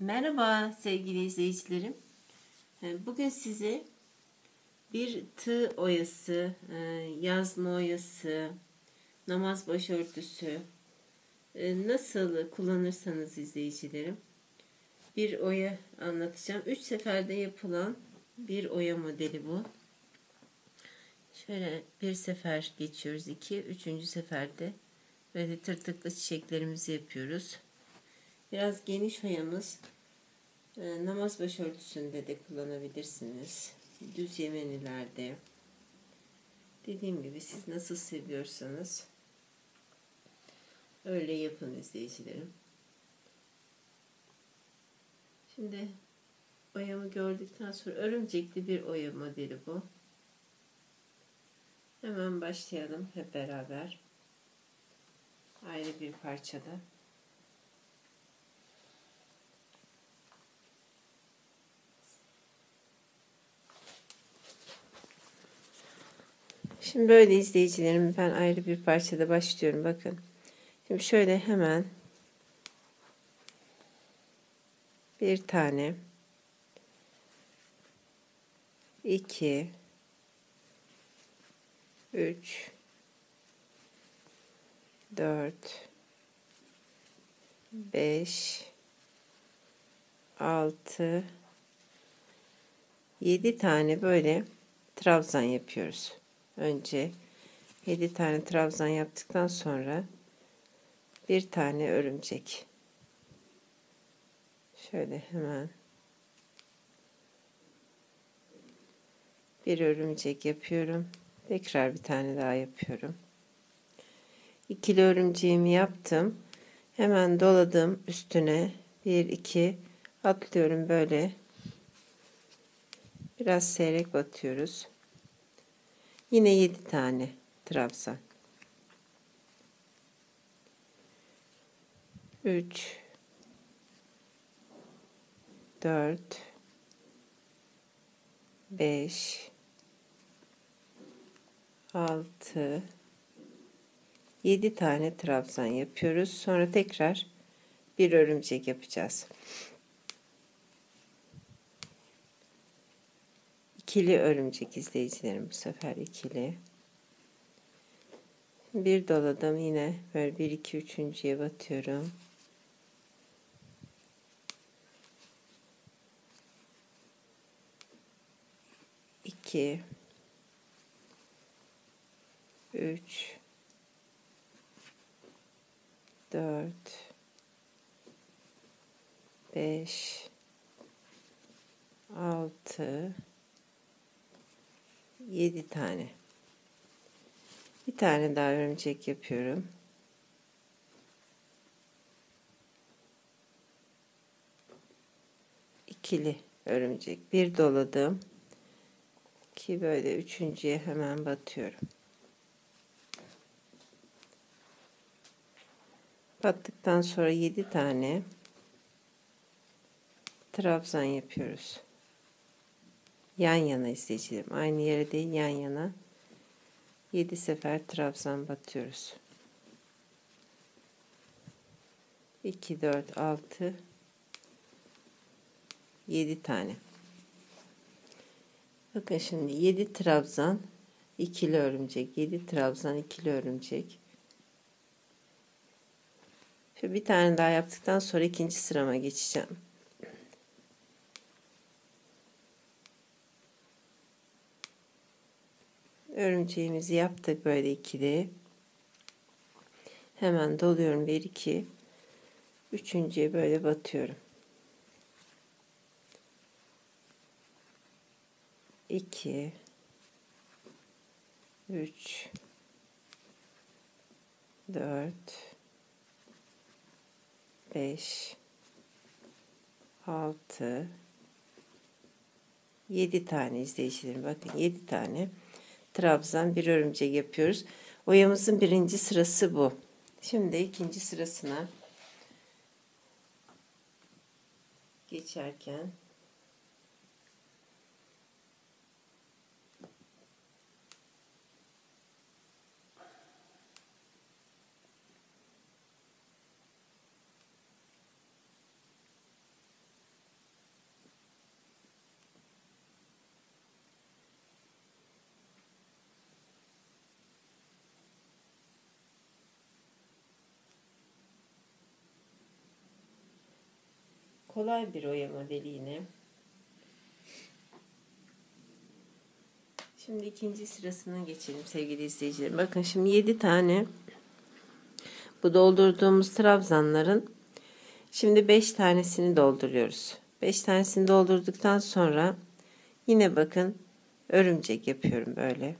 Merhaba sevgili izleyicilerim. Ee, bugün size bir tığ oyası, e, yazma oyası, namaz başörtüsü e, nasıl kullanırsanız izleyicilerim bir oya anlatacağım. Üç seferde yapılan bir oya modeli bu. Şöyle bir sefer geçiyoruz. iki, üçüncü seferde böyle tırtıklı çiçeklerimizi yapıyoruz. Biraz geniş oyamız. E, namaz başörtüsünde de kullanabilirsiniz. Düz yemenilerde. Dediğim gibi siz nasıl seviyorsanız öyle yapın izleyicilerim. Şimdi oyamı gördükten sonra örümcekli bir oya modeli bu. Hemen başlayalım hep beraber. Ayrı bir parçada. Şimdi böyle izleyicilerim ben ayrı bir parçada başlıyorum bakın. Şimdi şöyle hemen bir tane iki üç dört beş altı yedi tane böyle trabzan yapıyoruz önce 7 tane trabzan yaptıktan sonra bir tane örümcek. Şöyle hemen bir örümcek yapıyorum. Tekrar bir tane daha yapıyorum. İkili örümceğimi yaptım. Hemen doladım üstüne. 1 2 atlıyorum böyle. Biraz seyrek batıyoruz. Yine 7 tane trabzan. 3 4 5 6 7 tane trabzan yapıyoruz. Sonra tekrar bir örümcek yapacağız. İkili örümcek izleyicilerim bu sefer ikili. Bir doladım yine böyle 1 2 üçüncüye batıyorum. İki, üç, dört, beş, altı, 7 tane. Bir tane daha örümcek yapıyorum. İkili örümcek. Bir doladım. Ki böyle üçüncüye hemen batıyorum. Battıktan sonra 7 tane trabzan yapıyoruz yan yana izleyicilerim. Aynı yere değil yan yana. 7 sefer trabzan batıyoruz. 2, 4, 6, 7 tane. Bakın şimdi 7 trabzan ikili örümcek. 7 trabzan ikili örümcek. Bir tane daha yaptıktan sonra ikinci sırama geçeceğim. Örümceğimizi yaptık böyle ikili. Hemen doluyorum. Bir iki. Üçüncüye böyle batıyorum. İki. Üç. Dört. Beş. Altı. Yedi tane izleyicilerim. Bakın yedi tane trabzan bir örümcek yapıyoruz. Oyamızın birinci sırası bu. Şimdi ikinci sırasına geçerken kolay bir oya modeli. Şimdi ikinci sırasına geçelim sevgili izleyicilerim. Bakın şimdi 7 tane bu doldurduğumuz trabzanların şimdi 5 tanesini dolduruyoruz. 5 tanesini doldurduktan sonra yine bakın örümcek yapıyorum böyle.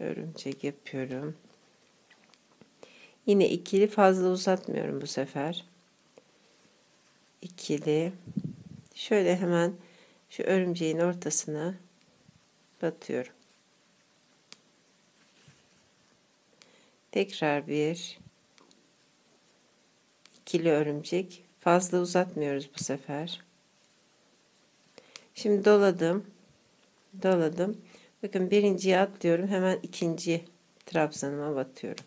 Örümcek yapıyorum. Yine ikili fazla uzatmıyorum bu sefer. İkili. Şöyle hemen şu örümceğin ortasına batıyorum. Tekrar bir ikili örümcek. Fazla uzatmıyoruz bu sefer. Şimdi doladım. Doladım. Bakın birinciye atlıyorum. Hemen ikinci trabzanıma batıyorum.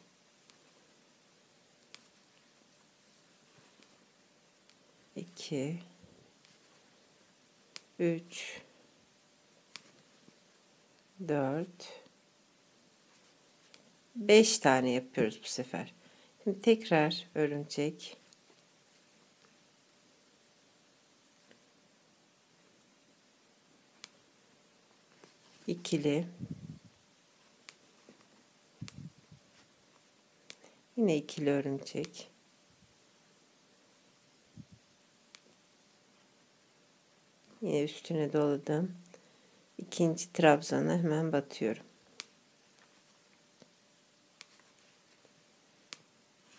2 3 4 5 tane yapıyoruz bu sefer. Şimdi tekrar örümcek. İkili. Yine ikili örümcek Yine üstüne doladım. İkinci trabzana hemen batıyorum.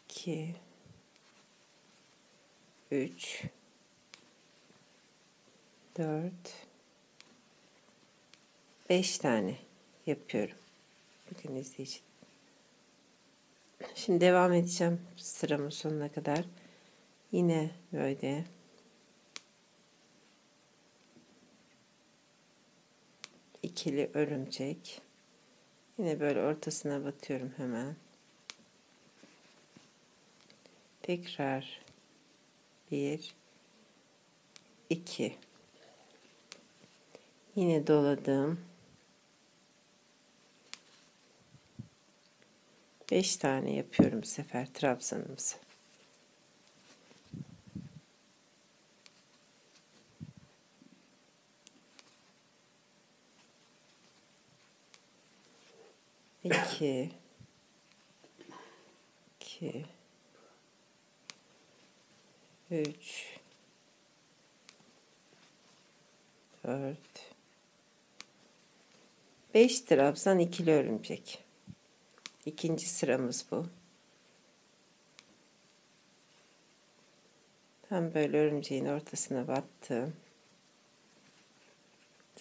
2 3 4 5 tane yapıyorum. Bakın izleyici. Şimdi devam edeceğim sıramın sonuna kadar. Yine böyle ikili örümcek. Yine böyle ortasına batıyorum hemen. Tekrar bir, iki. Yine doladım. Beş tane yapıyorum bu sefer trabzanımızı. 2 2 3 4 5 trabzan ikili örümcek. İkinci sıramız bu. Tam böyle örümceğin ortasına battım.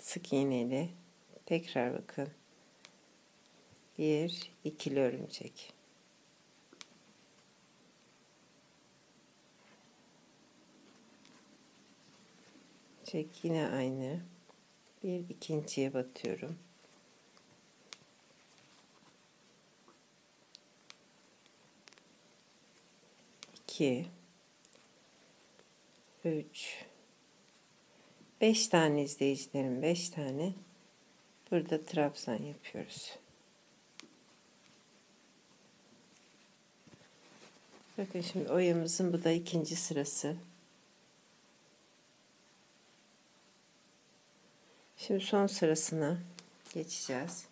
Sık iğneyle tekrar bakın bir ikili örümcek. Çek yine aynı. Bir ikinciye batıyorum. İki, üç, beş tane izleyicilerim, beş tane burada trabzan yapıyoruz. Bakın şimdi oyamızın bu da ikinci sırası. Şimdi son sırasına geçeceğiz.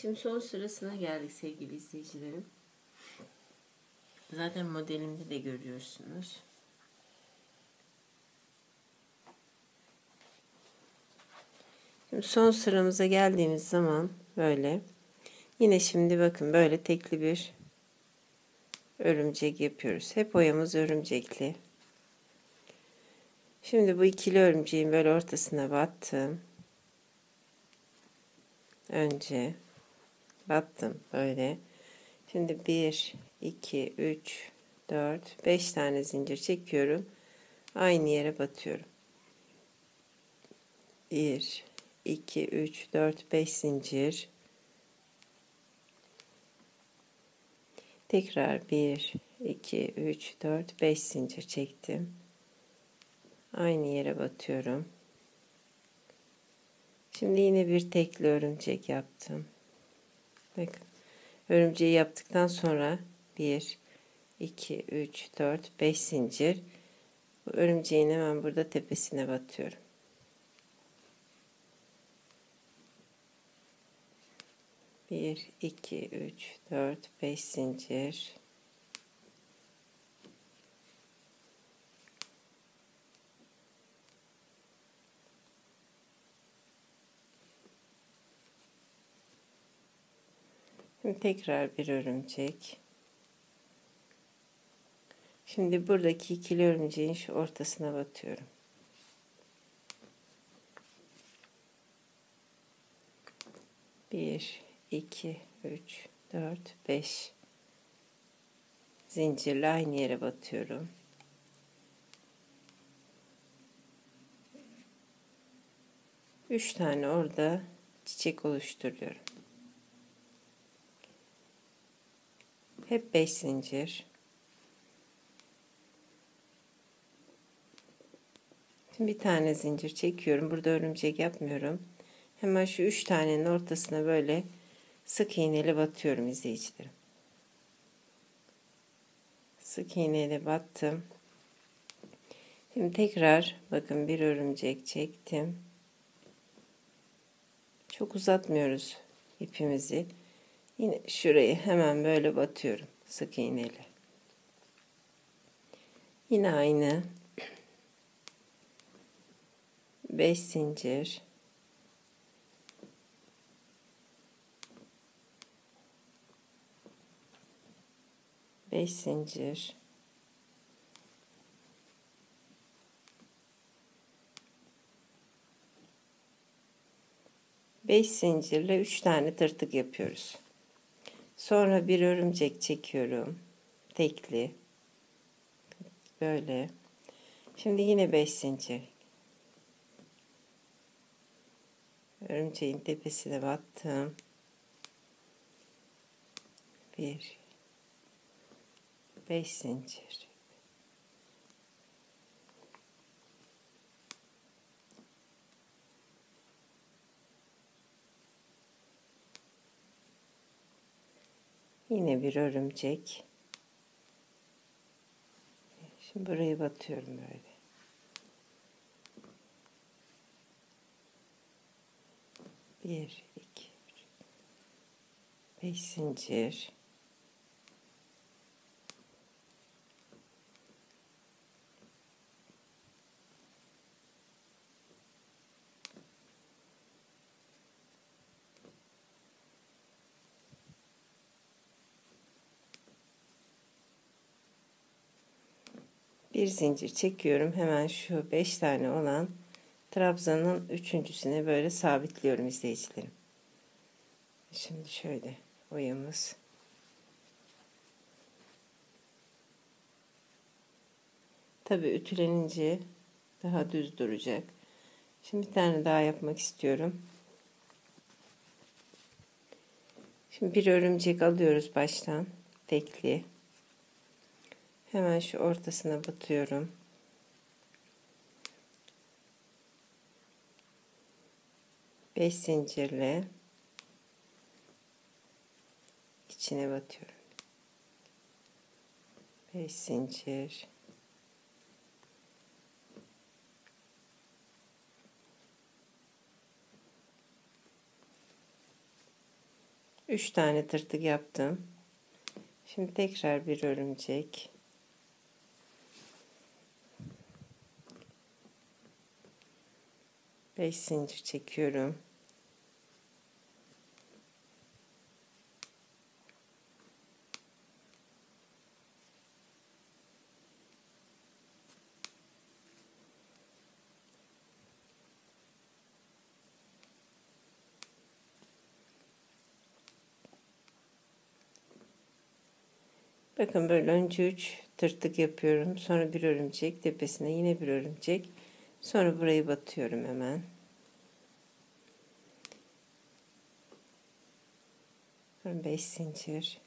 Şimdi son sırasına geldik sevgili izleyicilerim. Zaten modelimde de görüyorsunuz. Şimdi son sıramıza geldiğimiz zaman böyle yine şimdi bakın böyle tekli bir örümcek yapıyoruz. Hep oyamız örümcekli. Şimdi bu ikili örümceğin böyle ortasına battım. Önce battım böyle. Şimdi 1, 2, 3, 4, 5 tane zincir çekiyorum. Aynı yere batıyorum. 1, 2, 3, 4, 5 zincir. Tekrar 1, 2, 3, 4, 5 zincir çektim. Aynı yere batıyorum. Şimdi yine bir tekli örümcek yaptım. Bakın. Örümceği yaptıktan sonra 1, 2, 3, 4, 5 zincir. Bu örümceğin hemen burada tepesine batıyorum. Bir, iki, üç, dört, beş zincir. Şimdi tekrar bir örümcek. Şimdi buradaki ikili örümceğin şu ortasına batıyorum. Bir, iki, üç, dört, beş. Zincirle aynı yere batıyorum. Üç tane orada çiçek oluşturuyorum. Hep 5 zincir. Şimdi bir tane zincir çekiyorum. Burada örümcek yapmıyorum. Hemen şu üç tanenin ortasına böyle sık iğneyle batıyorum izleyicilerim. Sık iğneyle battım. Şimdi tekrar bakın bir örümcek çektim. Çok uzatmıyoruz ipimizi. Yine şurayı hemen böyle batıyorum sık iğneyle. Yine aynı 5 zincir beş zincir beş zincirle üç tane tırtık yapıyoruz. Sonra bir örümcek çekiyorum. Tekli. Böyle. Şimdi yine 5 zincir. Örümceğin tepesine battım. Bir. Beş zincir. Yine bir örümcek. Şimdi buraya batıyorum böyle. Bir, iki, üç, beş zincir. Bir zincir çekiyorum. Hemen şu 5 tane olan trabzanın üçüncüsüne böyle sabitliyorum izleyicilerim. Şimdi şöyle oyamız. Tabi ütülenince daha düz duracak. Şimdi bir tane daha yapmak istiyorum. Şimdi bir örümcek alıyoruz baştan. Tekli. Hemen şu ortasına batıyorum. Beş zincirle içine batıyorum. Beş zincir. Üç tane tırtık yaptım. Şimdi tekrar bir örümcek. 5 zincir çekiyorum. Bakın böyle önce 3 tırtık yapıyorum. Sonra bir örümcek tepesine yine bir örümcek. Sonra burayı batıyorum hemen. Beş zincir.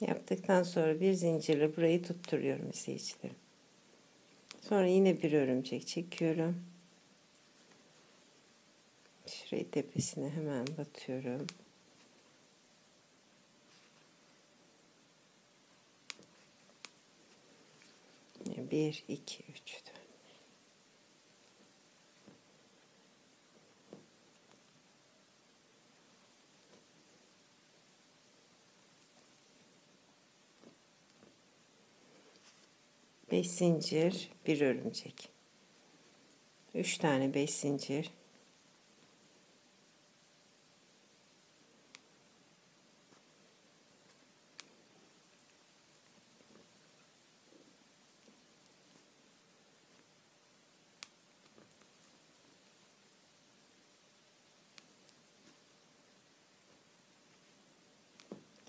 Yaptıktan sonra bir zincirle burayı tutturuyorum izleyicilerim. Sonra yine bir örümcek çekiyorum. Şurayı tepesine hemen batıyorum. Bir, iki, üç, dört. Beş zincir, bir örümcek. Üç tane beş zincir.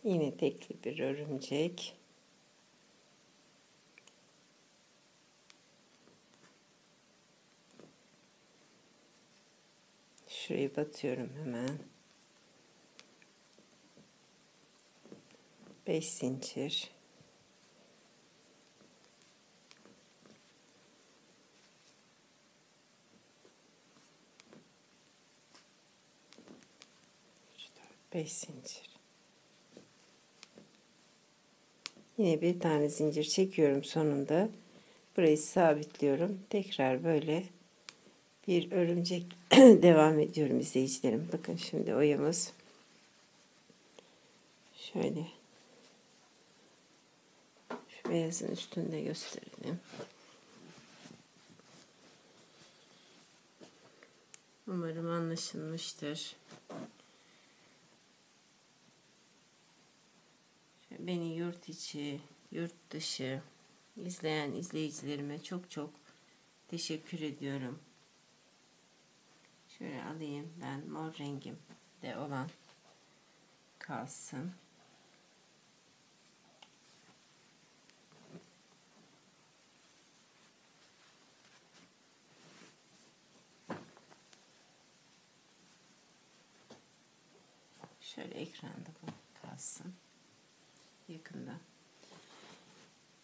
Yine tekli bir örümcek. Şurayı batıyorum hemen. 5 zincir. Beş zincir. Yine bir tane zincir çekiyorum sonunda. Burayı sabitliyorum. Tekrar böyle bir örümcek devam ediyorum izleyicilerim. Bakın şimdi oyamız şöyle şu beyazın üstünde gösterelim. Umarım anlaşılmıştır. Beni yurt içi, yurt dışı izleyen izleyicilerime çok çok teşekkür ediyorum. Şöyle alayım ben mor rengim de olan kalsın. Şöyle ekranda bu kalsın. Yakında.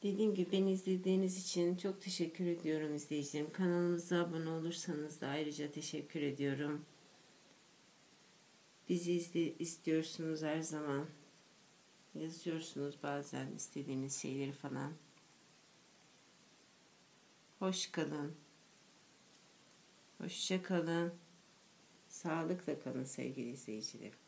Dediğim gibi beni izlediğiniz için çok teşekkür ediyorum izleyicilerim. Kanalımıza abone olursanız da ayrıca teşekkür ediyorum. Bizi izle, istiyorsunuz her zaman. Yazıyorsunuz bazen istediğiniz şeyleri falan. Hoş kalın. Hoşça kalın. Sağlıkla kalın sevgili izleyicilerim.